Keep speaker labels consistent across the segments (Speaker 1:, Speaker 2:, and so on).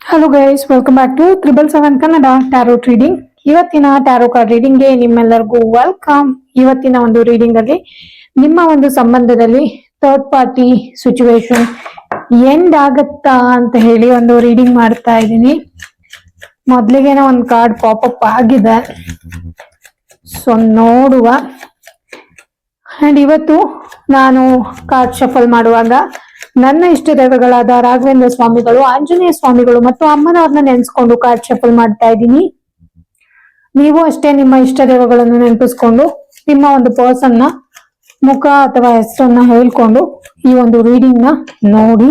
Speaker 1: Hello guys welcome back to triple seven Kannada tarot reading ಇವತ್ತಿನ tarot card ರೀಡಿಂಗ್ಗೆ ನಿಮ್ಮೆಲ್ಲರಿಗೂ welcome ಇವತ್ತಿನ ಒಂದು ರೀಡಿಂಗ್ ಅಲ್ಲಿ ನಿಮ್ಮ ಒಂದು ಸಂಬಂಧದಲ್ಲಿ ಥರ್ಡ್ ಪಾರ್ಟಿ ಸಿಚುವೇಶನ್ ಎಂಡ್ ಆಗತ್ತಾ ಅಂತ ಹೇಳಿ ಒಂದು ರೀಡಿಂಗ್ ಮಾಡ್ತಾ ಇದ್ದೀನಿ. ಮೊದ್ಲಿಗೆನೆ ಒಂದು ಕಾರ್ಡ್ ಪಾಪಪ್ ಆಗಿದೆ. ಸೊ ನೋಡುವ. ಅಂಡ್ ಇವತ್ತು ನಾನು ಕಾರ್ಡ್ ಶಫಲ್ ಮಾಡುವಾಗ ನನ್ನ ಇಷ್ಟ ದೇವಗಳಾದ ರಾಘವೇಂದ್ರ ಸ್ವಾಮಿಗಳು, ಆಂಜನೇಯ ಸ್ವಾಮಿಗಳು ಮತ್ತು ಅಮ್ಮನವ್ರನ್ನ ನೆನೆಸ್ಕೊಂಡು ಕಾರ್ಡ್ ಶಫಲ್ ಮಾಡ್ತಾ ಇದ್ದೀನಿ. ನೀವು ಅಷ್ಟೇ ನಿಮ್ಮ ಇಷ್ಟ ದೇವಗಳನ್ನು ನೆನಪಿಸ್ಕೊಂಡು, ನಿಮ್ಮ ಒಂದು ಪರ್ಸನ್ನ ಮುಖ ಅಥವಾ ಹೆಸರನ್ನ ಹೇಳ್ಕೊಂಡು ಈ ಒಂದು ರೀಡಿಂಗ್ನ ನೋಡಿ.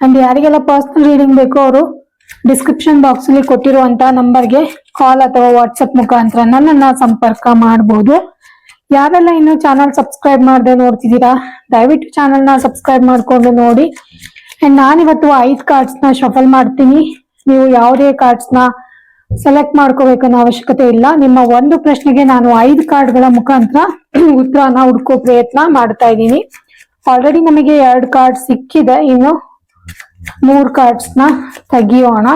Speaker 1: ಅಂಡ್ ಯಾರಿಗೆಲ್ಲ ಪರ್ಸನಲ್ ರೀಡಿಂಗ್ ಬೇಕೋ ಅವರು ಡಿಸ್ಕ್ರಿಪ್ಷನ್ ಬಾಕ್ಸ್ ಅಲ್ಲಿ ಕೊಟ್ಟಿರುವಂತಹ ನಂಬರ್ಗೆ ಕಾಲ್ ಅಥವಾ ವಾಟ್ಸ್ಆಪ್ ಮುಖಾಂತರ ನನ್ನನ್ನ ಸಂಪರ್ಕ ಮಾಡಬಹುದು ಯಾರೆಲ್ಲ ಇನ್ನು ಚಾನಲ್ ಸಬ್ಸ್ಕ್ರೈಬ್ ಮಾಡದೆ ನೋಡ್ತಿದ್ದೀರಾ, ದಯವಿಟ್ಟು ಚಾನಲ್ನ ಸಬ್ಸ್ಕ್ರೈಬ್ ಮಾಡ್ಕೊಂಡು ನೋಡಿ. ಅಂಡ್ ನಾನಿವತ್ತು ಐದು ಕಾರ್ಡ್ಸ್ನ ಶಫಲ್ ಮಾಡ್ತೀನಿ. ನೀವು ಯಾವುದೇ ಕಾರ್ಡ್ಸ್ನ ಸೆಲೆಕ್ಟ್ ಮಾಡ್ಕೋಬೇಕನ್ನೋ ಅವಶ್ಯಕತೆ ಇಲ್ಲ. ನಿಮ್ಮ ಒಂದು ಪ್ರಶ್ನೆಗೆ ನಾನು ಐದು ಕಾರ್ಡ್ಗಳ ಮುಖಾಂತರ ಉತ್ತರನ ಹುಡ್ಕೋ ಪ್ರಯತ್ನ ಮಾಡ್ತಾ ಇದ್ದೀನಿ. ಆಲ್ರೆಡಿ ನಮಗೆ ಎರಡು ಕಾರ್ಡ್ ಸಿಕ್ಕಿದೆ. ಇನ್ನು ಮೂರ್ ಕಾರ್ಡ್ಸ್ನ ತೆಗಿಯೋಣ.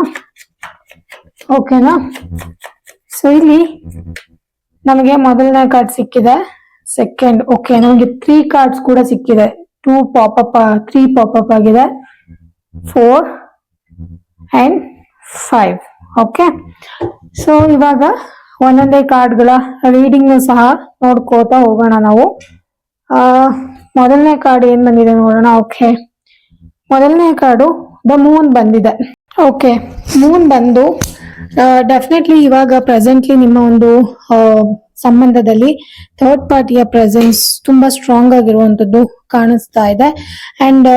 Speaker 1: ಓಕೆನಾ ಸೊ ಇಲ್ಲಿ ನಮಗೆ ಮೊದಲನೇ ಕಾರ್ಡ್ ಸಿಕ್ಕಿದೆ. ಸೆಕೆಂಡ್ ಓಕೆ ನಮಗೆ ತ್ರೀ ಕಾರ್ಡ್ಸ್ ಕೂಡ ಸಿಕ್ಕಿದೆ. Two pop up three pop up ಆಗಿದೆ. Four and five okay so ಇವಾಗ ಒಂದೊಂದೇ ಕಾರ್ಡ್ಗಳ ರೀಡಿಂಗ್ ಸಹ ನೋಡ್ಕೋತಾ ಹೋಗೋಣ ನಾವು. ಮೊದಲನೇ ಕಾರ್ಡ್ ಏನ್ ಬಂದಿದೆ ನೋಡೋಣ ಓಕೆ ಮೊದಲನೇ ಕಾರ್ಡು ದ ಮೂನ್ ಬಂದಿದೆ ಓಕೆ ಮೂನ್ ಬಂದು ಡೆಫಿನೆಟ್ಲಿ ಇವಾಗ ಪ್ರೆಸೆಂಟ್ಲಿ ನಿಮ್ಮ ಒಂದು ಸಂಬಂಧದಲ್ಲಿ ಥರ್ಡ್ ಪಾರ್ಟಿಯ ಪ್ರೆಸೆನ್ಸ್ ತುಂಬಾ ಸ್ಟ್ರಾಂಗ್ ಆಗಿರುವಂತದ್ದು ಕಾಣಿಸ್ತಾ ಇದೆ. ಅಂಡ್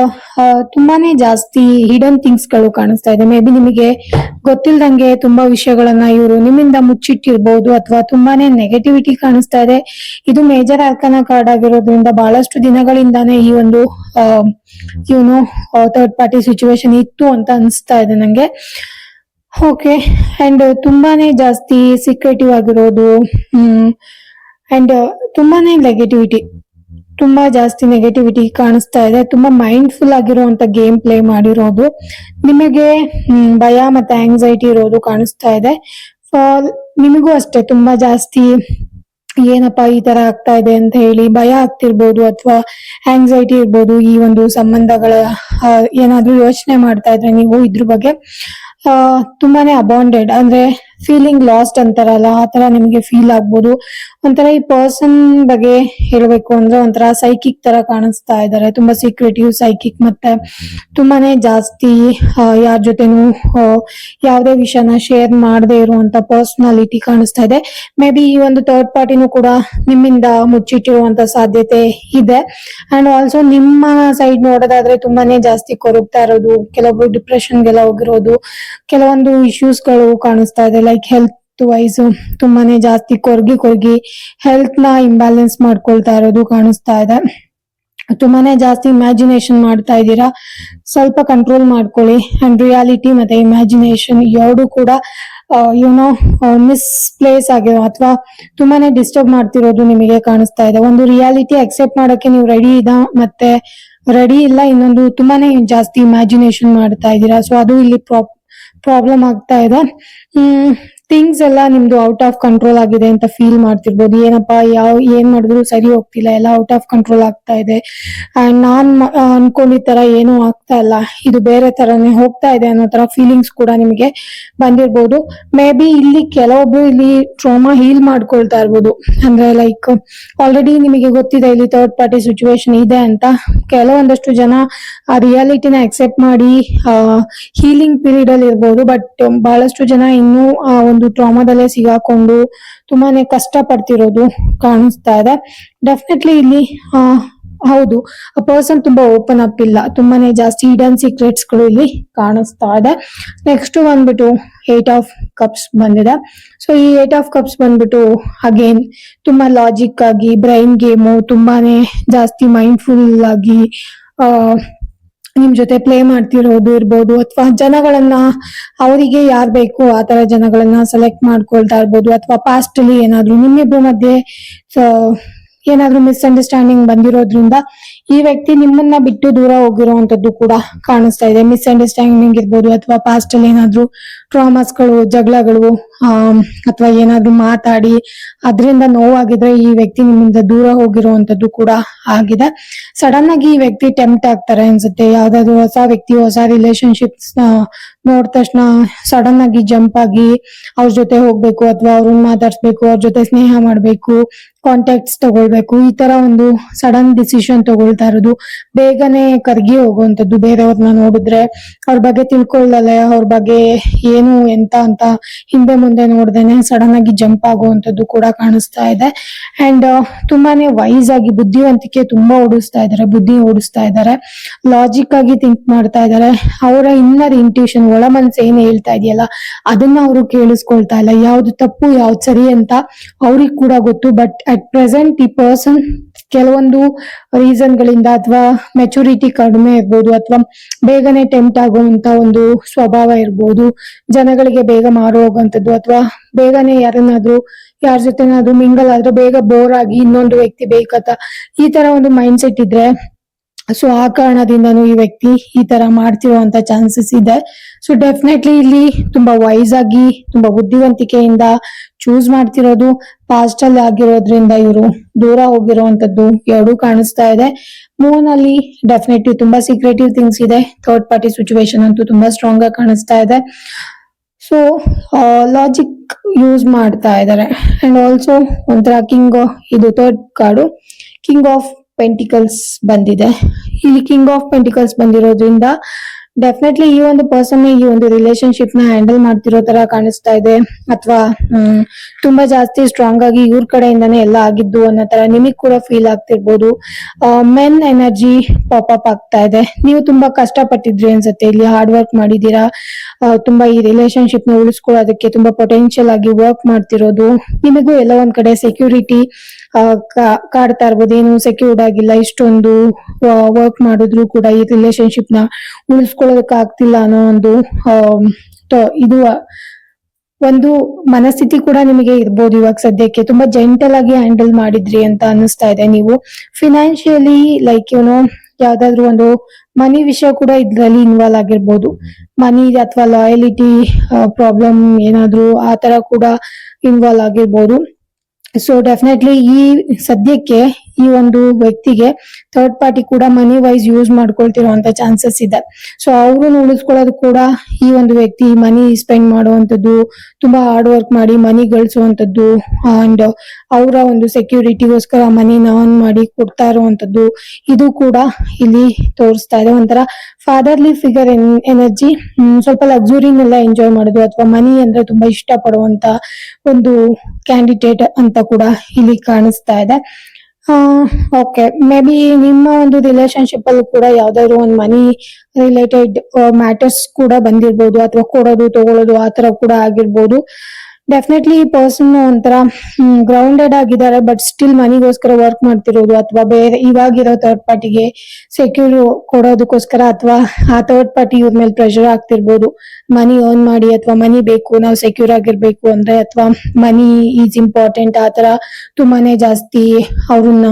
Speaker 1: ತುಂಬಾನೇ ಜಾಸ್ತಿ ಹಿಡನ್ ಥಿಂಗ್ಸ್ಗಳು ಕಾಣಿಸ್ತಾ ಇದೆ. ಮೇ ಬಿ ನಿಮಗೆ ಗೊತ್ತಿಲ್ದಂಗೆ ತುಂಬಾ ವಿಷಯಗಳನ್ನ ಇವರು ನಿಮ್ಮಿಂದ ಮುಚ್ಚಿಟ್ಟಿರ್ಬಹುದು ಅಥವಾ ತುಂಬಾನೇ ನೆಗೆಟಿವಿಟಿ ಕಾಣಿಸ್ತಾ ಇದೆ. ಇದು ಮೇಜರ್ ಆರ್ಕನ ಕಾರ್ಡ್ ಆಗಿರೋದ್ರಿಂದ ಬಹಳಷ್ಟು ದಿನಗಳಿಂದಾನೇ ಈ ಒಂದು ಇವನು ಥರ್ಡ್ ಪಾರ್ಟಿ ಸಿಚುವೇಶನ್ ಇತ್ತು ಅಂತ ಅನಿಸ್ತಾ ಇದೆ ನಂಗೆ. ಓಕೆ ಅಂಡ್ ತುಂಬಾನೇ ಜಾಸ್ತಿ ಸಿಕ್ರೇಟಿವ್ ಆಗಿರೋದು ಅಂಡ್ ತುಂಬಾನೇ ನೆಗೆಟಿವಿಟಿ ತುಂಬಾ ಜಾಸ್ತಿ ನೆಗೆಟಿವಿಟಿ ಕಾಣಿಸ್ತಾ ಇದೆ. ತುಂಬಾ ಮೈಂಡ್ಫುಲ್ ಆಗಿರುವಂತ ಗೇಮ್ ಪ್ಲೇ ಮಾಡಿರೋದು. ನಿಮಗೆ ಭಯ ಮತ್ತೆ ಆಂಗ್ಸೈಟಿ ಇರೋದು ಕಾಣಿಸ್ತಾ ಇದೆ. ಫಾಲ್ ನಿಮಗೂ ಅಷ್ಟೇ ತುಂಬಾ ಜಾಸ್ತಿ, ಏನಪ್ಪ ಈ ತರ ಆಗ್ತಾ ಇದೆ ಅಂತ ಹೇಳಿ ಭಯ ಆಗ್ತಿರ್ಬೋದು ಅಥವಾ ಆಂಗ್ಸೈಟಿ ಇರ್ಬೋದು ಈ ಒಂದು ಸಂಬಂಧಗಳ ಏನಾದರೂ ಯೋಚನೆ ಮಾಡ್ತಾ ಇದ್ರೆ ನೀವು ಇದ್ರ ಬಗ್ಗೆ ತುಂಬಾನೇ ಅಬೌಂಡೆಡ್ ಅಂದ್ರೆ ಫೀಲಿಂಗ್ ಲಾಸ್ಟ್ ಅಂತಾರಲ್ಲ, ಆ ತರ ನಿಮ್ಗೆ ಫೀಲ್ ಆಗ್ಬೋದು. ಒಂಥರ ಈ ಪರ್ಸನ್ ಬಗ್ಗೆ ಹೇಳ್ಬೇಕು ಅಂದ್ರೆ ಒಂಥರ ಸೈಕಿಕ್ ತರ ಕಾಣಿಸ್ತಾ ಇದ್ದಾರೆ. ತುಂಬಾ ಸೀಕ್ರೆಟಿವ್ ಸೈಕಿಕ್ ಮತ್ತೆ ತುಂಬಾನೇ ಜಾಸ್ತಿ ಯಾರ ಜೊತೆನು ಯಾವುದೇ ವಿಷಯನ ಶೇರ್ ಮಾಡದೇ ಇರುವಂತ ಪರ್ಸನಾಲಿಟಿ ಕಾಣಿಸ್ತಾ ಇದೆ. ಮೇ ಬಿ ಈ ಒಂದು ಥರ್ಡ್ ಪಾರ್ಟಿನೂ ಕೂಡ ನಿಮ್ಮಿಂದ ಮುಚ್ಚಿಟ್ಟಿರುವಂತ ಸಾಧ್ಯತೆ ಇದೆ. ಅಂಡ್ ಆಲ್ಸೋ ನಿಮ್ಮ ಸೈಡ್ ನೋಡೋದಾದ್ರೆ ತುಂಬಾನೇ ಜಾಸ್ತಿ ಕೊರಗ್ತಾ ಇರೋದು, ಕೆಲವೊಬ್ರು ಡಿಪ್ರೆಷನ್ಗೆಲ್ಲ ಹೋಗಿರೋದು, ಕೆಲವೊಂದು ಇಶ್ಯೂಸ್ಗಳು ಕಾಣಿಸ್ತಾ ಇದೆ. ಲೈಕ್ ಹೆಲ್ತ್ ವೈಸ್ ತುಂಬಾನೇ ಜಾಸ್ತಿ ಕೊರ್ಗಿ ಕೊರ್ಗಿ ಹೆಲ್ತ್ನ ಇಂಬ್ಯಾಲೆನ್ಸ್ ಮಾಡ್ಕೊಳ್ತಾ ಇರೋದು ಕಾಣಿಸ್ತಾ ಇದೆ. ತುಂಬಾನೇ ಜಾಸ್ತಿ ಇಮ್ಯಾಜಿನೇಷನ್ ಮಾಡ್ತಾ ಇದ್ದೀರಾ? ಸ್ವಲ್ಪ ಕಂಟ್ರೋಲ್ ಮಾಡ್ಕೊಳ್ಳಿ. ಅಂಡ್ ರಿಯಾಲಿಟಿ ಮತ್ತೆ ಇಮ್ಯಾಜಿನೇಷನ್ ಎರಡು ಕೂಡ ಯುನೋ ಮಿಸ್ಪ್ಲೇಸ್ ಆಗಿರೋ ಅಥವಾ ತುಂಬಾನೇ ಡಿಸ್ಟರ್ಬ್ ಮಾಡ್ತಿರೋದು ನಿಮಗೆ ಕಾಣಿಸ್ತಾ ಇದೆ. ಒಂದು ರಿಯಾಲಿಟಿ ಅಕ್ಸೆಪ್ಟ್ ಮಾಡೋಕೆ ನೀವು ರೆಡಿ ಇದ? ಮತ್ತೆ ರೆಡಿ ಇಲ್ಲ, ಇನ್ನೊಂದು ತುಂಬಾನೇ ಜಾಸ್ತಿ ಇಮ್ಯಾಜಿನೇಷನ್ ಮಾಡ್ತಾ ಇದ್ದೀರಾ? ಸೊ ಅದು ಇಲ್ಲಿ ಪ್ರಾಬ್ಲಮ್ ಆಗ್ತಾ ಇದೆ. ಥಿಂಗ್ಸ್ ಎಲ್ಲ ನಿಮ್ದು ಔಟ್ ಆಫ್ ಕಂಟ್ರೋಲ್ ಆಗಿದೆ ಅಂತ ಫೀಲ್ ಮಾಡ್ತಿರ್ಬೋದು. ಏನಪ್ಪಾ, ಯಾವ, ಏನ್ ಮಾಡಿದ್ರು ಸರಿ ಹೋಗ್ತಿಲ್ಲ, ಎಲ್ಲ ಔಟ್ ಆಫ್ ಕಂಟ್ರೋಲ್ ಆಗ್ತಾ ಇದೆ. ಅಂಡ್ ನಾನ್ ಅನ್ಕೊಂಡಿದ್ ತರ ಏನೂ ಆಗ್ತಾ ಇಲ್ಲ. ಇದು ಬೇರೆ ತರನೇ ಹೋಗ್ತಾ ಇದೆ ಅನ್ನೋ ತರ ಫೀಲಿಂಗ್ಸ್ ಕೂಡ ನಿಮಗೆ ಬಂದಿರ್ಬೋದು. ಮೇ ಬಿ ಇಲ್ಲಿ ಕೆಲವೊಬ್ರು ಇಲ್ಲಿ ಟ್ರೋಮಾ ಹೀಲ್ ಮಾಡ್ಕೊಳ್ತಾ ಇರ್ಬೋದು. ಅಂದ್ರೆ ಲೈಕ್ ಆಲ್ರೆಡಿ ನಿಮಗೆ ಗೊತ್ತಿದೆ ಇಲ್ಲಿ ಥರ್ಡ್ ಪಾರ್ಟಿ ಸಿಚುವೇಶನ್ ಇದೆ ಅಂತ. ಕೆಲವೊಂದಷ್ಟು ಜನ ಆ ರಿಯಾಲಿಟಿನ ಅಕ್ಸೆಪ್ಟ್ ಮಾಡಿ ಹೀಲಿಂಗ್ ಪೀರಿಯಡ್ ಅಲ್ಲಿ ಇರ್ಬೋದು. ಬಟ್ ಬಹಳಷ್ಟು ಜನ ಇನ್ನೂ ಒಂದು ಟ್ರಾಮಾದಲ್ಲೇ ಸಿಗಾಕೊಂಡು ತುಂಬಾನೇ ಕಷ್ಟ ಪಡ್ತಿರೋದು ಕಾಣಿಸ್ತಾ ಇದೆ ಡೆಫಿನೆಟ್ಲಿ ಇಲ್ಲಿ ಹೌದು, ಆ ಪರ್ಸನ್ ತುಂಬಾ ಓಪನ್ ಅಪ್ ಇಲ್ಲ. ತುಂಬಾನೇ ಜಾಸ್ತಿ ಹಿಡನ್ ಸೀಕ್ರೆಟ್ಸ್ಗಳು ಇಲ್ಲಿ ಕಾಣಿಸ್ತಾ ಇದೆ ನೆಕ್ಸ್ಟ್ ಬಂದ್ಬಿಟ್ಟು ಏಟ್ ಆಫ್ ಕಪ್ಸ್ ಬಂದಿದೆ. ಸೊ ಈ ಏಟ್ ಆಫ್ ಕಪ್ಸ್ ಬಂದ್ಬಿಟ್ಟು ಅಗೇನ್ ತುಂಬಾ ಲಾಜಿಕ್ ಆಗಿ ಬ್ರೈನ್ ಗೇಮು ತುಂಬಾನೇ ಜಾಸ್ತಿ ಮೈಂಡ್ಫುಲ್ ಆಗಿ ನಿಮ್ ಜೊತೆ ಪ್ಲೇ ಮಾಡ್ತಿರೋದು ಇರ್ಬೋದು ಅಥವಾ ಜನಗಳನ್ನ, ಅವರಿಗೆ ಯಾರ್ ಬೇಕು ಆ ತರ ಜನಗಳನ್ನ ಸೆಲೆಕ್ಟ್ ಮಾಡ್ಕೊಳ್ತಾ ಇರ್ಬೋದು ಅಥವಾ ಪಾಸ್ಟ್ ಅಲ್ಲಿ ಏನಾದ್ರು ನಿಮ್ಮಿಬ್ರ ಮಧ್ಯೆ ಏನಾದ್ರು ಮಿಸ್ಅಂಡರ್ಸ್ಟ್ಯಾಂಡಿಂಗ್ ಬಂದಿರೋದ್ರಿಂದ ಈ ವ್ಯಕ್ತಿ ನಿಮ್ಮನ್ನ ಬಿಟ್ಟು ದೂರ ಹೋಗಿರುವಂತದ್ದು ಕೂಡ ಕಾಣಿಸ್ತಾ ಇದೆ. ಮಿಸ್ಅಂಡರ್ಸ್ಟ್ಯಾಂಡಿಂಗ್ ಇರ್ಬೋದು ಅಥವಾ ಪಾಸ್ಟ್ ಅಲ್ಲಿ ಏನಾದ್ರು ಟ್ರಾಮಾಸ್ಗಳು ಜಗಳಗಳು ಅಥವಾ ಏನಾದ್ರು ಮಾತಾಡಿ ಅದರಿಂದ ನೋವಾಗಿದ್ರೆ ಈ ವ್ಯಕ್ತಿ ನಿಮ್ಮಿಂದ ದೂರ ಹೋಗಿರುವಂತದ್ದು ಕೂಡ ಆಗಿದೆ. ಸಡನ್ ಆಗಿ ಈ ವ್ಯಕ್ತಿ ಟೆಂಪ್ಟ್ ಆಗ್ತಾರೆ ಅನ್ಸುತ್ತೆ. ಯಾವ್ದಾದ್ರು ಹೊಸ ವ್ಯಕ್ತಿ, ಹೊಸ ರಿಲೇಶನ್ಶಿಪ್ಸ್ ನೋಡಿದ ತಕ್ಷಣ ಸಡನ್ ಆಗಿ ಜಂಪ್ ಆಗಿ ಅವ್ರ ಜೊತೆ ಹೋಗ್ಬೇಕು ಅಥವಾ ಅವ್ರನ್ನ ಮಾತಾಡ್ಸ್ಬೇಕು, ಅವ್ರ ಜೊತೆ ಸ್ನೇಹ ಮಾಡ್ಬೇಕು ಕಾಂಟ್ಯಾಕ್ಟ್ಸ್ ತಗೊಳ್ಬೇಕು. ಈ ತರ ಒಂದು ಸಡನ್ ಡಿಸಿಷನ್ ತಗೊಳ್ತಾ ಇರೋದು, ಬೇಗನೆ ಕರ್ಗಿ ಹೋಗುವಂತದ್ದು ಬೇರೆಯವ್ರನ್ನ ನೋಡಿದ್ರೆ ಅವ್ರ ಬಗ್ಗೆ ತಿಳ್ಕೊಳ್ಳಲ್ಲ ಅವ್ರ ಬಗ್ಗೆ ಏನು, ಎಂತ ಅಂತ ಹಿಂದೆ ಮುಂದೆ ನೋಡ್ದೇನೆ ಸಡನ್ ಆಗಿ ಜಂಪ್ ಆಗುವಂತದ್ದು ಕೂಡ ಕಾಣಿಸ್ತಾ ಇದೆ. ಅಂಡ್ ತುಂಬಾನೇ ವೈಸ್ ಆಗಿ ಬುದ್ಧಿವಂತಿಕೆ ತುಂಬಾ ಓಡಿಸ್ತಾ ಇದ್ದಾರೆ ಬುದ್ಧಿ ಓಡಿಸ್ತಾ ಇದ್ದಾರೆ ಲಾಜಿಕ್ ಆಗಿ ಥಿಂಕ್ ಮಾಡ್ತಾ ಇದ್ದಾರೆ ಅವರ ಇನ್ನರ್ ಇಂಟ್ಯೂಷನ್ ಒಳ ಮನ್ಸು ಏನ್ ಹೇಳ್ತಾ ಇದೆಯಲ್ಲ, ಅದನ್ನ ಅವರು ಕೇಳಿಸ್ಕೊಳ್ತಾ ಇಲ್ಲ. ಯಾವ್ದು ತಪ್ಪು, ಯಾವ್ದು ಸರಿ ಅಂತ ಅವ್ರಿಗೆ ಕೂಡ ಗೊತ್ತು. ಬಟ್ ಅಟ್ ಪ್ರೆಸೆಂಟ್ ಈ ಪರ್ಸನ್ ಕೆಲವೊಂದು ರೀಸನ್ ಗಳಿಂದ ಅಥವಾ ಮೆಚುರಿಟಿ ಕಡಿಮೆ ಇರ್ಬೋದು ಅಥವಾ ಬೇಗನೆ ಟೆಂಪ್ಟ್ ಆಗುವಂತ ಒಂದು ಸ್ವಭಾವ ಇರ್ಬೋದು. ಜನಗಳಿಗೆ ಬೇಗ ಮಾರು ಹೋಗುವಂಥದ್ದು ಅಥವಾ ಬೇಗನೆ ಯಾರನ್ನಾದ್ರೂ, ಯಾರ ಜೊತೆನಾದ್ರೂ ಮಿಂಗಲ್ ಆದ್ರೆ ಬೇಗ ಬೋರ್ ಆಗಿ ಇನ್ನೊಂದು ವ್ಯಕ್ತಿ ಬೇಕಂತ, ಈ ತರ ಒಂದು ಮೈಂಡ್ ಸೆಟ್ ಇದ್ರೆ ಸೊ ಆ ಕಾರಣದಿಂದನೂ ಈ ವ್ಯಕ್ತಿ ಈ ತರ ಮಾಡ್ತಿರುವಂತ ಚಾನ್ಸಸ್ ಇದೆ. ಸೊ ಡೆಫಿನೆಟ್ಲಿ ಇಲ್ಲಿ ತುಂಬಾ ವೈಸ್ ಆಗಿ, ತುಂಬಾ ಬುದ್ಧಿವಂತಿಕೆಯಿಂದ ಚೂಸ್ ಮಾಡ್ತಿರೋದು ಪಾಸ್ಟ್ ಅಲ್ಲಿ ಆಗಿರೋದ್ರಿಂದ ಇವರು ದೂರ ಹೋಗಿರುವಂತದ್ದು ಎರಡು ಕಾಣಿಸ್ತಾ ಇದೆ. ಮೂನ್ ಅಲ್ಲಿ ಡೆಫಿನೆಟ್ಲಿ ತುಂಬಾ ಸೀಕ್ರೆಟಿವ್ ಥಿಂಗ್ಸ್ ಇದೆ. ಥರ್ಡ್ ಪಾರ್ಟಿ ಸಿಚುವೇಶನ್ ಅಂತೂ ತುಂಬಾ ಸ್ಟ್ರಾಂಗ್ ಆಗಿ ಕಾಣಿಸ್ತಾ ಇದೆ. ಸೊ ಲಾಜಿಕ್ ಯೂಸ್ ಮಾಡ್ತಾ ಇದ್ದಾರೆ ಅಂಡ್ ಆಲ್ಸೋ ಒಂಥರ ಕಿಂಗ್ ಇದು third card king of pentacles ಬಂದಿದೆ. ಇಲ್ಲಿ ಕಿಂಗ್ ಆಫ್ ಪೆಂಟಿಕಲ್ಸ್ ಬಂದಿರೋದ್ರಿಂದ ಡೆಫಿನೆಟ್ಲಿ ಈ ಒಂದು ಪರ್ಸನ್ ಈ ಒಂದು ರಿಲೇಶನ್ಶಿಪ್ನ ಹ್ಯಾಂಡಲ್ ಮಾಡ್ತಿರೋ ತರ ಕಾಣಿಸ್ತಾ ಇದೆ. ಅಥವಾ ತುಂಬಾ ಜಾಸ್ತಿ ಸ್ಟ್ರಾಂಗ್ ಆಗಿ ಇವ್ರ ಕಡೆಯಿಂದಾನೇ ಎಲ್ಲ ಆಗಿದ್ದು ಅನ್ನೋ ತರ ನಿಮಗ್ ಕೂಡ ಫೀಲ್ ಆಗ್ತಿರ್ಬೋದು. ಮೆನ್ ಎನರ್ಜಿ ಪಾಪ್ ಅಪ್ ಆಗ್ತಾ ಇದೆ. ನೀವು ತುಂಬಾ ಕಷ್ಟಪಟ್ಟಿದ್ರಿ ಅನ್ಸುತ್ತೆ. ಇಲ್ಲಿ ಹಾರ್ಡ್ ವರ್ಕ್ ಮಾಡಿದೀರಾ ತುಂಬಾ ಈ ರಿಲೇಶನ್ಶಿಪ್ನ ಉಳಿಸ್ಕೊಳ್ಳೋದಕ್ಕೆ ತುಂಬಾ ಪೊಟೆನ್ಶಿಯಲ್ ಆಗಿ ವರ್ಕ್ ಮಾಡ್ತಿರೋದು. ನಿಮಗೂ ಎಲ್ಲ ಒಂದ್ ಕಡೆ ಸೆಕ್ಯೂರಿಟಿ ಕಾಡ್ತಾ ಇರ್ಬೋದು. ಏನು ಸೆಕ್ಯೂರ್ಡ್ ಆಗಿಲ್ಲ, ಇಷ್ಟೊಂದು ವರ್ಕ್ ಮಾಡಿದ್ರು ಕೂಡ ಈ ರಿಲೇಶನ್ಶಿಪ್ನ ಉಳಿಸ್ಕೊಳ್ಳೋದಕ್ಕೆ ಆಗ್ತಿಲ್ಲ ಅನ್ನೋ ಒಂದು ಇದು ಒಂದು ಮನಸ್ಥಿತಿ ಕೂಡ ನಿಮಗೆ ಇರ್ಬೋದು ಇವಾಗ ಸದ್ಯಕ್ಕೆ. ತುಂಬಾ ಜೆಂಟಲ್ ಆಗಿ ಹ್ಯಾಂಡಲ್ ಮಾಡಿದ್ರಿ ಅಂತ ಅನಿಸ್ತಾ ಇದೆ ನೀವು. ಫಿನಾನ್ಷಿಯಲಿ ಲೈಕ್ ಏನೋ ಯಾವ್ದಾದ್ರು ಒಂದು ಮನಿ ವಿಷಯ ಕೂಡ ಇದ್ರಲ್ಲಿ ಇನ್ವಾಲ್ವ್ ಆಗಿರ್ಬೋದು. ಮನಿ ಅಥವಾ ಲಾಯಲಿಟಿ ಪ್ರಾಬ್ಲಮ್ ಏನಾದ್ರು ಆ ತರ ಕೂಡ ಇನ್ವಾಲ್ವ್ ಆಗಿರ್ಬೋದು. ಸೊ ಡೆಫಿನೆಟ್ಲಿ ಈ ಸದ್ಯಕ್ಕೆ ಈ ಒಂದು ವ್ಯಕ್ತಿಗೆ ಥರ್ಡ್ ಪಾರ್ಟಿ ಕೂಡ ಮನಿ ವೈಸ್ ಯೂಸ್ ಮಾಡ್ಕೊಳ್ತಿರುವಂತ ಚಾನ್ಸಸ್ ಇದೆ. ಸೊ ಅವ್ರನ್ನ ಉಳಿಸ್ಕೊಳ್ಳೋದು ಕೂಡ ಈ ಒಂದು ವ್ಯಕ್ತಿ ಮನಿ ಸ್ಪೆಂಡ್ ಮಾಡುವಂತದ್ದು ತುಂಬಾ ಹಾರ್ಡ್ ವರ್ಕ್ ಮಾಡಿ ಮನಿ ಗಳಿಸುವಂತದ್ದು ಅಂಡ್ ಅವರ ಒಂದು ಸೆಕ್ಯೂರಿಟಿಗೋಸ್ಕರ ಮನಿನ ಆನ್ ಮಾಡಿ ಕೊಡ್ತಾ ಇರುವಂತದ್ದು ಇದು ಕೂಡ ಇಲ್ಲಿ ತೋರಿಸ್ತಾ ಇದೆ. ಒಂಥರ ಫಾದರ್ಲಿ ಫಿಗರ್ ಎನರ್ಜಿ ಸ್ವಲ್ಪ ಲಕ್ಸುರಿನೆಲ್ಲ ಎಂಜಾಯ್ ಮಾಡೋದು ಅಥವಾ ಮನಿ ಅಂದ್ರೆ ತುಂಬಾ ಇಷ್ಟ ಪಡುವಂತ ಒಂದು ಕ್ಯಾಂಡಿಡೇಟ್ ಅಂತ ಕೂಡ ಇಲ್ಲಿ ಕಾಣಿಸ್ತಾ ಇದೆ. ಓಕೆ ಮೇ ಬಿ ನಿಮ್ಮ ಒಂದು ರಿಲೇಶನ್ಶಿಪ್ ಅಲ್ಲಿ ಕೂಡ ಯಾವ್ದಾದ್ರು ಒಂದು ಮನಿ ರಿಲೇಟೆಡ್ ಮ್ಯಾಟರ್ಸ್ ಕೂಡ ಬಂದಿರ್ಬೋದು, ಅಥವಾ ಕೊಡೋದು, ತಗೊಳ್ಳೋದು, ಆ ತರ ಕೂಡ ಆಗಿರ್ಬೋದು. ಡೆಫಿನೆಟ್ಲಿ ಈ ಪರ್ಸನ್ ಒಂಥರ ಗ್ರೌಂಡೆಡ್ ಆಗಿದ್ದಾರೆ ಬಟ್ ಸ್ಟಿಲ್ ಮನಿಗೋಸ್ಕರ ವರ್ಕ್ ಮಾಡ್ತಿರೋದು ಅಥವಾ ಬೇರೆ ಇವಾಗಿರೋ ಥರ್ಡ್ ಪಾರ್ಟಿಗೆ ಸೆಕ್ಯೂರ್ ಕೊಡೋದಕ್ಕೋಸ್ಕರ ಅಥವಾ ಆ ಥರ್ಡ್ ಪಾರ್ಟಿ ಇವ್ರ ಮೇಲೆ ಪ್ರೆಷರ್ ಆಗ್ತಿರ್ಬೋದು. ಮನಿ ಅರ್ನ್ ಮಾಡಿ ಅಥವಾ ಮನಿ ಬೇಕು, ನಾವು ಸೆಕ್ಯೂರ್ ಆಗಿರ್ಬೇಕು ಅಂದ್ರೆ ಅಥವಾ ಮನಿ ಈಸ್ ಇಂಪಾರ್ಟೆಂಟ್ ಆ ತರ ತುಂಬಾನೇ ಜಾಸ್ತಿ ಅವ್ರನ್ನ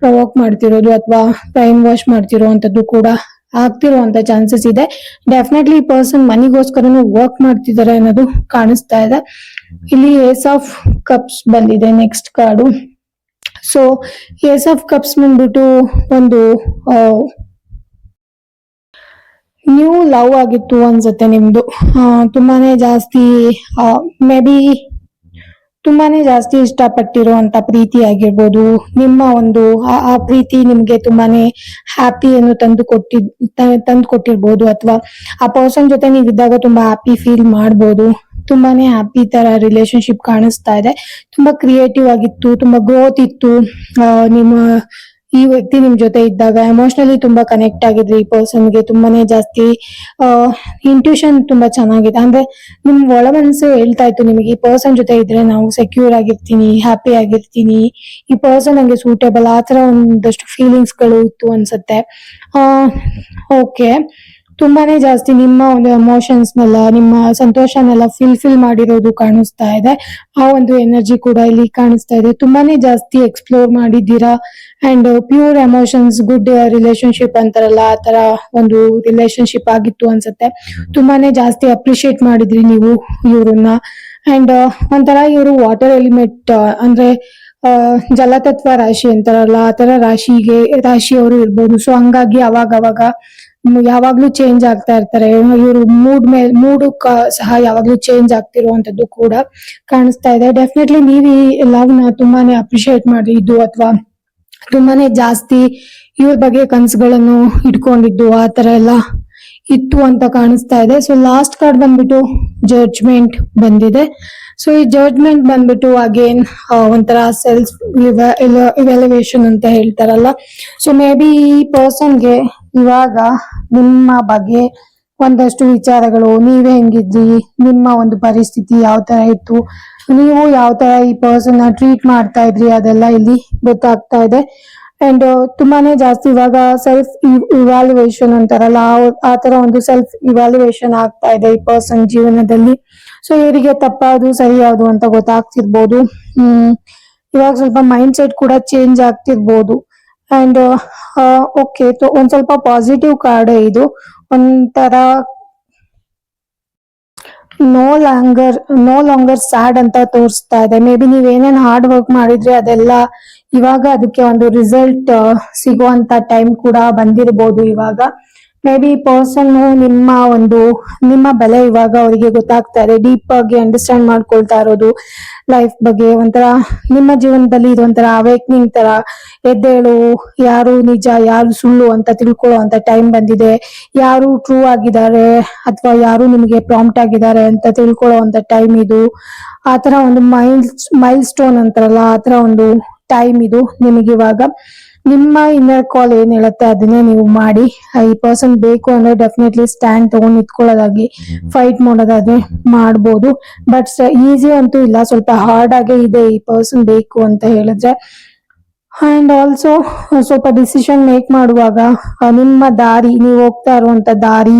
Speaker 1: ಪ್ರವೋಕ್ ಮಾಡ್ತಿರೋದು ಅಥವಾ ಟೈಮ್ ವಾಶ್ ಮಾಡ್ತಿರೋ ಅಂತದ್ದು ಕೂಡ ಆಗ್ತಿರುವಂತ ಚಾನ್ಸಸ್ ಇದೆ. ಡೆಫಿನೆಟ್ಲಿ ಈ ಪರ್ಸನ್ ಮನಿಗೋಸ್ಕರನು ವರ್ಕ್ ಮಾಡ್ತಿದ್ದಾರೆ ಅನ್ನೋದು ಕಾಣಿಸ್ತಾ ಇದೆ. ಇಲ್ಲಿ ಏಸ್ ಆಫ್ ಕಪ್ಸ್ ಬಂದಿದೆ next card so ace of cups ಬಂದ್ಬಿಟ್ಟು ಒಂದು ನ್ಯೂ ಲವ್ ಆಗಿತ್ತು ಅನ್ಸುತ್ತೆ ನಿಮ್ದು. ತುಂಬಾನೇ ಜಾಸ್ತಿ ಮೇ ಬಿ ತುಂಬಾನೇ ಜಾಸ್ತಿ ಇಷ್ಟಪಟ್ಟಿರುವಂತ ಪ್ರೀತಿ ಆಗಿರ್ಬೋದು. ನಿಮ್ಮ ಒಂದು ಆ- ಪ್ರೀತಿ ನಿಮ್ಗೆ ತುಂಬಾನೇ ಹ್ಯಾಪಿಯನ್ನು ತಂದು ಕೊಟ್ಟಿ ತಂದು ಕೊಟ್ಟಿರ್ಬೋದು ಅಥವಾ ಆ ಪರ್ಸನ್ ಜೊತೆ ನೀವಿದ್ದಾಗ ತುಂಬಾ ಹ್ಯಾಪಿ ಫೀಲ್ ಮಾಡ್ಬೋದು. ತುಂಬಾನೇ ಹ್ಯಾಪಿ ತರ ರಿಲೇಶನ್ಶಿಪ್ ಕಾಣಿಸ್ತಾ ಇದೆ. ತುಂಬಾ ಕ್ರಿಯೇಟಿವ್ ಆಗಿತ್ತು, ತುಂಬಾ ಗ್ರೋತ್ ಇತ್ತು. ನಿಮ್ಮ ಈ ವ್ಯಕ್ತಿ ನಿಮ್ ಜೊತೆ ಇದ್ದಾಗ ಎಮೋಷನಲಿ ತುಂಬಾ ಕನೆಕ್ಟ್ ಆಗಿದ್ರಿ, ಈ ಪರ್ಸನ್ಗೆ ತುಂಬಾನೇ ಜಾಸ್ತಿ ಇಂಟ್ಯೂಷನ್ ತುಂಬಾ ಚೆನ್ನಾಗಿದೆ. ಅಂದ್ರೆ ನಿಮ್ ಒಳ ಮನಸ್ಸು ಹೇಳ್ತಾ ಇತ್ತು ನಿಮಗೆ, ಈ ಪರ್ಸನ್ ಜೊತೆ ಇದ್ರೆ ನಾವು ಸೆಕ್ಯೂರ್ ಆಗಿರ್ತೀನಿ ಹ್ಯಾಪಿ ಆಗಿರ್ತೀನಿ, ಈ ಪರ್ಸನ್ ನಂಗೆ ಸೂಟೇಬಲ್ ಆ ತರ ಒಂದಷ್ಟು ಫೀಲಿಂಗ್ಸ್ಗಳು ಇತ್ತು ಅನ್ಸುತ್ತೆ. ಆ ಓಕೆ ತುಂಬಾನೇ ಜಾಸ್ತಿ ನಿಮ್ಮ ಒಂದು ಎಮೋಷನ್ಸ್ನೆಲ್ಲ ನಿಮ್ಮ ಸಂತೋಷನೆಲ್ಲ ಫಿಲ್ ಫಿಲ್ ಮಾಡಿರೋದು ಕಾಣಿಸ್ತಾ ಇದೆ. ಆ ಒಂದು ಎನರ್ಜಿ ಕೂಡ ಇಲ್ಲಿ ಕಾಣಿಸ್ತಾ ಇದೆ. ತುಂಬಾನೇ ಜಾಸ್ತಿ ಎಕ್ಸ್ಪ್ಲೋರ್ ಮಾಡಿದ್ದೀರಾ? And pure emotions good relationship ಅಂತಾರಲ್ಲ ಆ ತರ ಒಂದು ರಿಲೇಶನ್ಶಿಪ್ ಆಗಿತ್ತು ಅನ್ಸುತ್ತೆ. ತುಂಬಾನೇ ಜಾಸ್ತಿ ಅಪ್ರಿಶಿಯೇಟ್ ಮಾಡಿದ್ರಿ ನೀವು ಇವ್ರನ್ನ. ಅಂಡ್ ಒಂಥರ ಇವರು ವಾಟರ್ ಎಲಿಮೆಂಟ್ ಅಂದ್ರೆ ಜಲತತ್ವ ರಾಶಿ ಅಂತಾರಲ್ಲ ಆ ತರ ರಾಶಿಗೆ ರಾಶಿಯವರು ಇರ್ಬೋದು. ಸೊ ಹಂಗಾಗಿ ಅವಾಗ ಅವಾಗ ಯಾವಾಗ್ಲೂ ಚೇಂಜ್ ಆಗ್ತಾ ಇರ್ತಾರೆ. ಇವರು ಮೂಡ್ ಮೇಲೆ ಮೂಡು ಸಹ ಯಾವಾಗ್ಲೂ ಚೇಂಜ್ ಆಗ್ತಿರುವಂತದ್ದು ಕೂಡ ಕಾಣಿಸ್ತಾ ಇದೆ. ಡೆಫಿನೆಟ್ಲಿ ನೀವು ಈ ಲವ್ನ ತುಂಬಾನೇ ಅಪ್ರಿಶಿಯೇಟ್ ಮಾಡಿದ್ದು ಅಥವಾ ತುಂಬಾನೇ ಜಾಸ್ತಿ ಇವ್ರ ಬಗ್ಗೆ ಕನ್ಸುಗಳನ್ನು ಇಟ್ಕೊಂಡಿದ್ದು ಆ ತರ ಎಲ್ಲ ಇತ್ತು ಅಂತ ಕಾಣಿಸ್ತಾ ಇದೆ. ಸೊ ಲಾಸ್ಟ್ ಕಾರ್ಡ್ ಬಂದ್ಬಿಟ್ಟು ಜಡ್ಜ್ಮೆಂಟ್ ಬಂದಿದೆ. ಸೊ ಈ ಜಡ್ಜ್ಮೆಂಟ್ ಬಂದ್ಬಿಟ್ಟು ಅಗೇನ್ ಒಂಥರ ಸೆಲ್ಫ್ ಇವ್ಯಾಲ್ಯುವೇಷನ್ ಅಂತ ಹೇಳ್ತಾರಲ್ಲ. ಸೊ ಮೇ ಬಿ ಈ ಪರ್ಸನ್ಗೆ ಇವಾಗ ನಿಮ್ಮ ಬಗ್ಗೆ ಒಂದಷ್ಟು ವಿಚಾರಗಳು. ನೀವೇ ಹೆಂಗಿದ್ರಿ? ನಿಮ್ಮ ಒಂದು ಪರಿಸ್ಥಿತಿ ಯಾವ ತರ ಇತ್ತು? ನೀವು ಯಾವ ತರ ಈ ಪರ್ಸನ್ ಟ್ರೀಟ್ ಮಾಡ್ತಾ ಇದ್ರಿ? ಅದೆಲ್ಲ ಇಲ್ಲಿ ಗೊತ್ತಾಗ್ತಾ ಇದೆ. ಅಂಡ್ ತುಂಬಾನೇ ಜಾಸ್ತಿ ಇವಾಗ ಸೆಲ್ಫ್ ಇವ್ಯಾಲ್ಯುವೇಷನ್ ಅಂತಾರಲ್ಲ, ಆ- ಆ ತರ ಒಂದು ಸೆಲ್ಫ್ ಇವ್ಯಾಲ್ಯುವೇಷನ್ ಆಗ್ತಾ ಇದೆ ಈ ಪರ್ಸನ್ ಜೀವನದಲ್ಲಿ. ಸೊ ಇವರಿಗೆ ತಪ್ಪಾದು ಸರಿ ಯಾವುದು ಅಂತ ಗೊತ್ತಾಗ್ತಿರ್ಬೋದು. ಹ್ಮ್, ಇವಾಗ ಸ್ವಲ್ಪ ಮೈಂಡ್ ಸೆಟ್ ಕೂಡ ಚೇಂಜ್ ಆಗ್ತಿರ್ಬೋದು. ಅಂಡ್ ಓಕೆ ಒಂದ್ ಸ್ವಲ್ಪ ಪಾಸಿಟಿವ್ ಕಾರ್ಡ್ ಇದು. ಒಂಥರ no longer no longer sad ಅಂತ ತೋರಿಸ್ತಾ ಇದೆ. ಮೇ ಬಿ ನೀವ್ ಏನೇನ್ ಹಾರ್ಡ್ ವರ್ಕ್ ಮಾಡಿದ್ರೆ ಅದೆಲ್ಲ ಇವಾಗ ಅದಕ್ಕೆ ಒಂದು ರಿಸಲ್ಟ್ ಸಿಗುವಂತ ಟೈಮ್ ಕೂಡ ಬಂದಿರಬಹುದು ಇವಾಗ. ಮೇ ಬಿ ಪರ್ಸನ್ ನಿಮ್ಮ ಒಂದು, ನಿಮ್ಮ ಬೆಲೆ ಇವಾಗ ಅವರಿಗೆ ಗೊತ್ತಾಗ್ತಾ ಇದೆ. ಡೀಪ್ ಆಗಿ ಅಂಡರ್ಸ್ಟ್ಯಾಂಡ್ ಮಾಡ್ಕೊಳ್ತಾ ಇರೋದು ಲೈಫ್ ಬಗ್ಗೆ. ಒಂಥರ ನಿಮ್ಮ ಜೀವನದಲ್ಲಿ ಇದೊಂಥರ ಅವೇಕ್ನಿಂಗ್ ತರ. ಎದ್ದೇಳು, ಯಾರು ನಿಜ, ಯಾರು ಸುಳ್ಳು ಅಂತ ತಿಳ್ಕೊಳ್ಳೋ ಅಂತ ಟೈಮ್ ಬಂದಿದೆ. ಯಾರು ಟ್ರೂ ಆಗಿದ್ದಾರೆ ಅಥವಾ ಯಾರು ನಿಮಗೆ ಪ್ರಾಂಪ್ಟ್ ಆಗಿದ್ದಾರೆ ಅಂತ ತಿಳ್ಕೊಳ್ಳೋ ಅಂತ ಟೈಮ್ ಇದು. ಆತರ ಒಂದು ಮೈಲ್ ಮೈಲ್ ಸ್ಟೋನ್ ಅಂತಾರಲ್ಲ ಆತರ ಒಂದು ಟೈಮ್ ಇದು ನಿಮಗೆ ಇವಾಗ ನಿಮ್ಮ ಇನ್ನರ್ ಕಾಲ್ ಏನ್ ಹೇಳುತ್ತೆ ಅದನ್ನೇ ನೀವು ಮಾಡಿ. ಈ ಪರ್ಸನ್ ಬೇಕು ಅಂದ್ರೆ ಡೆಫಿನೆಟ್ಲಿ ಸ್ಟ್ಯಾಂಡ್ ತಗೊಂಡ್ ನಿಂತ್ಕೊಳ್ಳೋದಾಗ್ಲಿ ಫೈಟ್ ಮಾಡೋದಾದ್ರೆ ಮಾಡ್ಬೋದು. ಬಟ್ ಈಸಿ ಅಂತೂ ಇಲ್ಲ. ಸ್ವಲ್ಪ ಹಾರ್ಡ್ ಆಗೇ ಇದೆ ಈ ಪರ್ಸನ್ ಬೇಕು ಅಂತ ಹೇಳಿದ್ರೆ. ಅಂಡ್ ಆಲ್ಸೋ ಸ್ವಲ್ಪ ಡಿಸಿಷನ್ ಮೇಕ್ ಮಾಡುವಾಗ ಆ, ನಿಮ್ಮ ದಾರಿ ನೀವು ಹೋಗ್ತಾ ಇರುವಂತ ದಾರಿ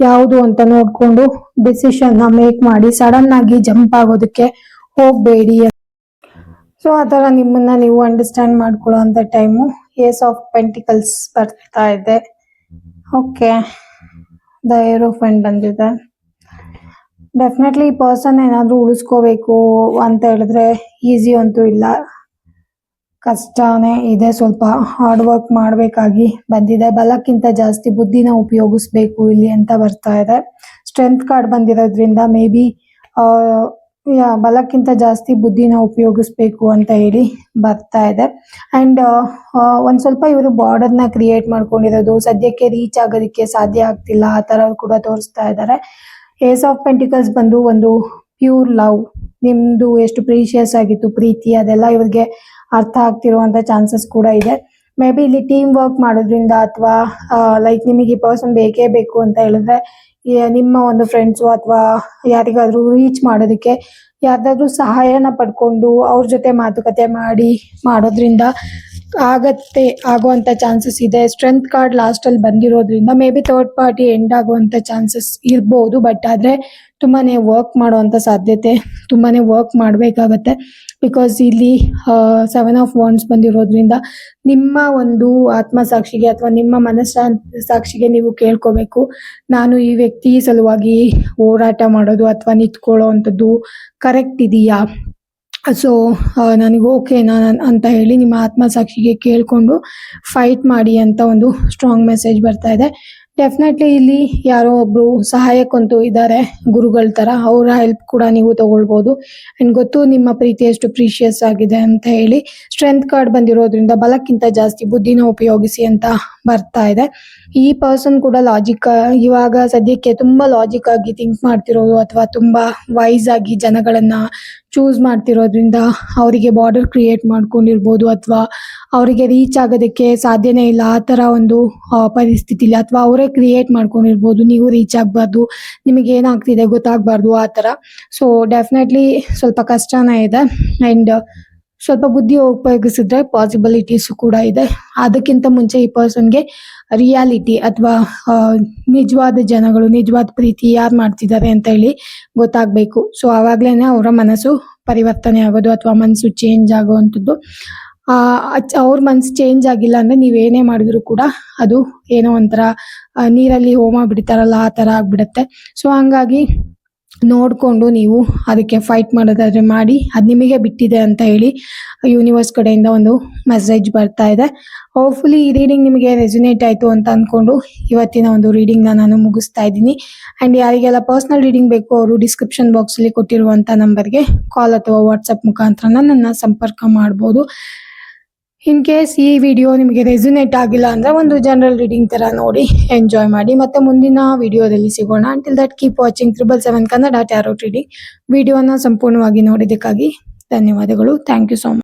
Speaker 1: ಯಾವುದು ಅಂತ ನೋಡ್ಕೊಂಡು ಡಿಸಿಷನ್ನ ಮೇಕ್ ಮಾಡಿ ಸಡನ್ ಆಗಿ ಜಂಪ್ ಆಗೋದಕ್ಕೆ ಹೋಗ್ಬೇಡಿ. ಸೊ ಆತರ ನಿಮ್ಮನ್ನ ನೀವು ಅಂಡರ್ಸ್ಟ್ಯಾಂಡ್ ಮಾಡ್ಕೊಳ್ಳೋ ಅಂತ ಟೈಮು ಏಸ್ ಆಫ್ ಪೆಂಟಿಕಲ್ಸ್ ಬರ್ತಾ ಇದೆ. ಓಕೆ ದ ಏರೋ ಫಂಡ್ ಬಂದಿದೆ. ಡೆಫಿನೆಟ್ಲಿ ಈ ಪರ್ಸನ್ ಏನಾದರೂ ಉಳಿಸ್ಕೋಬೇಕು ಅಂತ ಹೇಳಿದ್ರೆ ಈಸಿ ಅಂತೂ ಇಲ್ಲ. ಕಷ್ಟನೇ ಇದೆ ಸ್ವಲ್ಪ ಹಾರ್ಡ್ ವರ್ಕ್ ಮಾಡಬೇಕಾಗಿ ಬಂದಿದೆ. ಬಲಕ್ಕಿಂತ ಜಾಸ್ತಿ ಬುದ್ಧಿನ ಉಪಯೋಗಿಸ್ಬೇಕು ಇಲ್ಲಿ ಅಂತ ಬರ್ತಾ ಇದೆ. ಸ್ಟ್ರೆಂತ್ ಕಾರ್ಡ್ ಬಂದಿರೋದ್ರಿಂದ ಮೇ ಬಿ ಬಲಕ್ಕಿಂತ ಜಾಸ್ತಿ ಬುದ್ಧಿನ ಉಪಯೋಗಿಸ್ಬೇಕು ಅಂತ ಹೇಳಿ ಬರ್ತಾ ಇದೆ. ಅಂಡ್ ಒಂದ್ ಸ್ವಲ್ಪ ಇವರು ಬಾರ್ಡರ್ನ ಕ್ರಿಯೇಟ್ ಮಾಡ್ಕೊಂಡಿರೋದು, ಸದ್ಯಕ್ಕೆ ರೀಚ್ ಆಗೋದಕ್ಕೆ ಸಾಧ್ಯ ಆಗ್ತಿಲ್ಲ, ಆ ತರ ಕೂಡ ತೋರಿಸ್ತಾ ಇದ್ದಾರೆ ಏಸ್ ಆಫ್ ಪೆಂಟಿಕಲ್ಸ್ ಬಂದು ಒಂದು ಪ್ಯೂರ್ ಲವ್ ನಿಮ್ದು ಎಷ್ಟು ಪ್ರೀಶಿಯಸ್ ಆಗಿತ್ತು, ಪ್ರೀತಿ ಅದೆಲ್ಲ ಇವ್ರಿಗೆ ಅರ್ಥ ಆಗ್ತಿರುವಂತ ಚಾನ್ಸಸ್ ಕೂಡ ಇದೆ. ಮೇ ಬಿ ಇಲ್ಲಿ ಟೀಮ್ ವರ್ಕ್ ಮಾಡೋದ್ರಿಂದ ಅಥವಾ ಲೈಕ್ ನಿಮಗೆ ಈ ಪರ್ಸನ್ ಬೇಕೇ ಬೇಕು ಅಂತ ಹೇಳಿದ್ರೆ ನಿಮ್ಮ ಒಂದು ಫ್ರೆಂಡ್ಸು ಅಥವಾ ಯಾರಿಗಾದ್ರೂ ರೀಚ್ ಮಾಡೋದಕ್ಕೆ ಯಾರ್ದಾದ್ರೂ ಸಹಾಯನ ಪಡ್ಕೊಂಡು ಅವ್ರ ಜೊತೆ ಮಾತುಕತೆ ಮಾಡಿ ಮಾಡೋದ್ರಿಂದ ಆಗತ್ತೆ, ಆಗುವಂತ ಚಾನ್ಸಸ್ ಇದೆ. ಸ್ಟ್ರೆಂತ್ ಕಾರ್ಡ್ ಲಾಸ್ಟ್ ಅಲ್ಲಿ ಬಂದಿರೋದ್ರಿಂದ maybe third party end ಆಗುವಂತ ಚಾನ್ಸಸ್ ಇರ್ಬೋದು ಬಟ್ ಆದ್ರೆ ತುಂಬಾನೇ ವರ್ಕ್ ಮಾಡುವಂತ ಸಾಧ್ಯತೆ, ತುಂಬಾನೇ ವರ್ಕ್ ಮಾಡ್ಬೇಕಾಗತ್ತೆ. ಬಿಕಾಸ್ ಇಲ್ಲಿ ಸೆವೆನ್ ಆಫ್ ವಾಂಡ್ಸ್ ಬಂದಿರೋದ್ರಿಂದ ನಿಮ್ಮ ಒಂದು ಆತ್ಮಸಾಕ್ಷಿಗೆ ಅಥವಾ ನಿಮ್ಮ ಮನಸ್ಸಾ, ಸಾಕ್ಷಿಗೆ ನೀವು ಕೇಳ್ಕೋಬೇಕು. ನಾನು ಈ ವ್ಯಕ್ತಿ ಸಲುವಾಗಿ ಹೋರಾಟ ಮಾಡೋದು ಅಥವಾ ನಿಂತ್ಕೊಳ್ಳೋ ಅಂಥದ್ದು ಕರೆಕ್ಟ್ ಇದೆಯಾ? ಸೊ ನನಗೆ ಓಕೆ ನಾನು ಅಂತ ಹೇಳಿ ನಿಮ್ಮ ಆತ್ಮಸಾಕ್ಷಿಗೆ ಕೇಳ್ಕೊಂಡು ಫೈಟ್ ಮಾಡಿ ಅಂತ ಒಂದು ಸ್ಟ್ರಾಂಗ್ ಮೆಸೇಜ್ ಬರ್ತಾ ಇದೆ. ಡೆಫಿನೆಟ್ಲಿ ಇಲ್ಲಿ ಯಾರೋ ಒಬ್ರು ಸಹಾಯಕ್ಕಂತೂ ಇದ್ದಾರೆ ಗುರುಗಳ ತರ. ಅವರ ಹೆಲ್ಪ್ ಕೂಡ ನೀವು ತಗೊಳ್ಬಹುದು ಅಂಡ್ ಗೊತ್ತು ನಿಮ್ಮ ಪ್ರೀತಿ ಎಷ್ಟು ಪ್ರೀಶಿಯಸ್ ಆಗಿದೆ ಅಂತ ಹೇಳಿ. ಸ್ಟ್ರೆಂತ್ ಕಾರ್ಡ್ ಬಂದಿರೋದ್ರಿಂದ ಬಲಕ್ಕಿಂತ ಜಾಸ್ತಿ ಬುದ್ಧಿನ ಉಪಯೋಗಿಸಿ ಅಂತ ಬರ್ತಾ ಇದೆ. ಈ ಪರ್ಸನ್ ಕೂಡ ಲಾಜಿಕ್ ಇವಾಗ ಸದ್ಯಕ್ಕೆ ತುಂಬಾ ಲಾಜಿಕ್ ಆಗಿ ಥಿಂಕ್ ಮಾಡ್ತಿರೋದು ಅಥವಾ ತುಂಬಾ ವೈಸ್ ಆಗಿ ಜನಗಳನ್ನ ಚೂಸ್ ಮಾಡ್ತಿರೋದ್ರಿಂದ ಅವರಿಗೆ ಬಾರ್ಡರ್ ಕ್ರಿಯೇಟ್ ಮಾಡ್ಕೊಂಡಿರ್ಬೋದು ಅಥವಾ ಅವರಿಗೆ ರೀಚ್ ಆಗೋದಕ್ಕೆ ಸಾಧ್ಯನೇ ಇಲ್ಲ. ಆ ಥರ ಒಂದು ಪರಿಸ್ಥಿತಿಲಿ ಅಥವಾ ಅವರೇ ಕ್ರಿಯೇಟ್ ಮಾಡ್ಕೊಂಡಿರ್ಬೋದು. ನೀವು ರೀಚ್ ಆಗಬಾರ್ದು. ನಿಮಗೆ ಏನಾಗ್ತಿದೆ ಗೊತ್ತಾಗಬಾರ್ದು ಆ ಥರ. ಸೊ ಡೆಫಿನೆಟ್ಲಿ ಸ್ವಲ್ಪ ಕಷ್ಟನೇ ಇದೆ. ಅಂಡ್ ಸ್ವಲ್ಪ ಬುದ್ಧಿ ಉಪಯೋಗಿಸಿದ್ರೆ ಪಾಸಿಬಿಲಿಟೀಸ್ ಕೂಡ ಇದೆ. ಅದಕ್ಕಿಂತ ಮುಂಚೆ ಈ ಪರ್ಸನ್ಗೆ ರಿಯಾಲಿಟಿ ಅಥವಾ ನಿಜವಾದ ಜನಗಳು, ನಿಜವಾದ ಪ್ರೀತಿ ಯಾರು ಮಾಡ್ತಿದ್ದಾರೆ ಅಂತ ಹೇಳಿ ಗೊತ್ತಾಗಬೇಕು. ಸೊ ಆವಾಗಲೇ ಅವರ ಮನಸ್ಸು ಪರಿವರ್ತನೆ ಆಗೋದು ಅಥವಾ ಮನಸ್ಸು ಚೇಂಜ್ ಆಗುವಂಥದ್ದು. ಅವ್ರ ಮನ್ಸು ಚೇಂಜ್ ಆಗಿಲ್ಲ ಅಂದ್ರೆ ನೀವೇನೇ ಮಾಡಿದ್ರು ಕೂಡ ಅದು ಏನೋ ಒಂಥರ ನೀರಲ್ಲಿ ಹೋಮ ಬಿಡ್ತಾರಲ್ಲ, ಆ ತರ ಆಗ್ಬಿಡತ್ತೆ. ಸೊ ಹಂಗಾಗಿ ನೋಡ್ಕೊಂಡು ನೀವು ಅದಕ್ಕೆ ಫೈಟ್ ಮಾಡೋದಾದ್ರೆ ಮಾಡಿ, ಅದು ನಿಮಗೆ ಬಿಟ್ಟಿದೆ ಅಂತ ಹೇಳಿ ಯೂನಿವರ್ಸ್ ಕಡೆಯಿಂದ ಒಂದು ಮೆಸೇಜ್ ಬರ್ತಾ ಇದೆ. ಹೋಪ್ಫುಲಿ ಈ ರೀಡಿಂಗ್ ನಿಮಗೆ ರೆಸಿನೇಟ್ ಆಯಿತು ಅಂತ ಅಂದ್ಕೊಂಡು ಇವತ್ತಿನ ಒಂದು ರೀಡಿಂಗ್ನ ನಾನು ಮುಗಿಸ್ತಾ ಇದ್ದೀನಿ. ಆ್ಯಂಡ್ ಯಾರಿಗೆಲ್ಲ ಪರ್ಸ್ನಲ್ ರೀಡಿಂಗ್ ಬೇಕು ಅವರು ಡಿಸ್ಕ್ರಿಪ್ಷನ್ ಬಾಕ್ಸಲ್ಲಿ ಕೊಟ್ಟಿರುವಂಥ ನಂಬರ್ಗೆ ಕಾಲ್ ಅಥವಾ ವಾಟ್ಸಪ್ ಮುಖಾಂತರನ ನನ್ನ ಸಂಪರ್ಕ ಮಾಡ್ಬೋದು. ಇನ್ ಕೇಸ್ ಈ ವಿಡಿಯೋ ನಿಮಗೆ ರೆಸ್ಯುನೇಟ್ ಆಗಿಲ್ಲ ಅಂದ್ರೆ ಒಂದು ಜನರಲ್ ರೀಡಿಂಗ್ ತರ ನೋಡಿ ಎಂಜಾಯ್ ಮಾಡಿ. ಮತ್ತೆ ಮುಂದಿನ ವಿಡಿಯೋದಲ್ಲಿ ಸಿಗೋಣ. Until that keep watching triple seven Kannada tarot reading ವಿಡಿಯೋನ ಸಂಪೂರ್ಣವಾಗಿ ನೋಡಿದ್ದಕ್ಕಾಗಿ ಧನ್ಯವಾದಗಳು. Thank you so much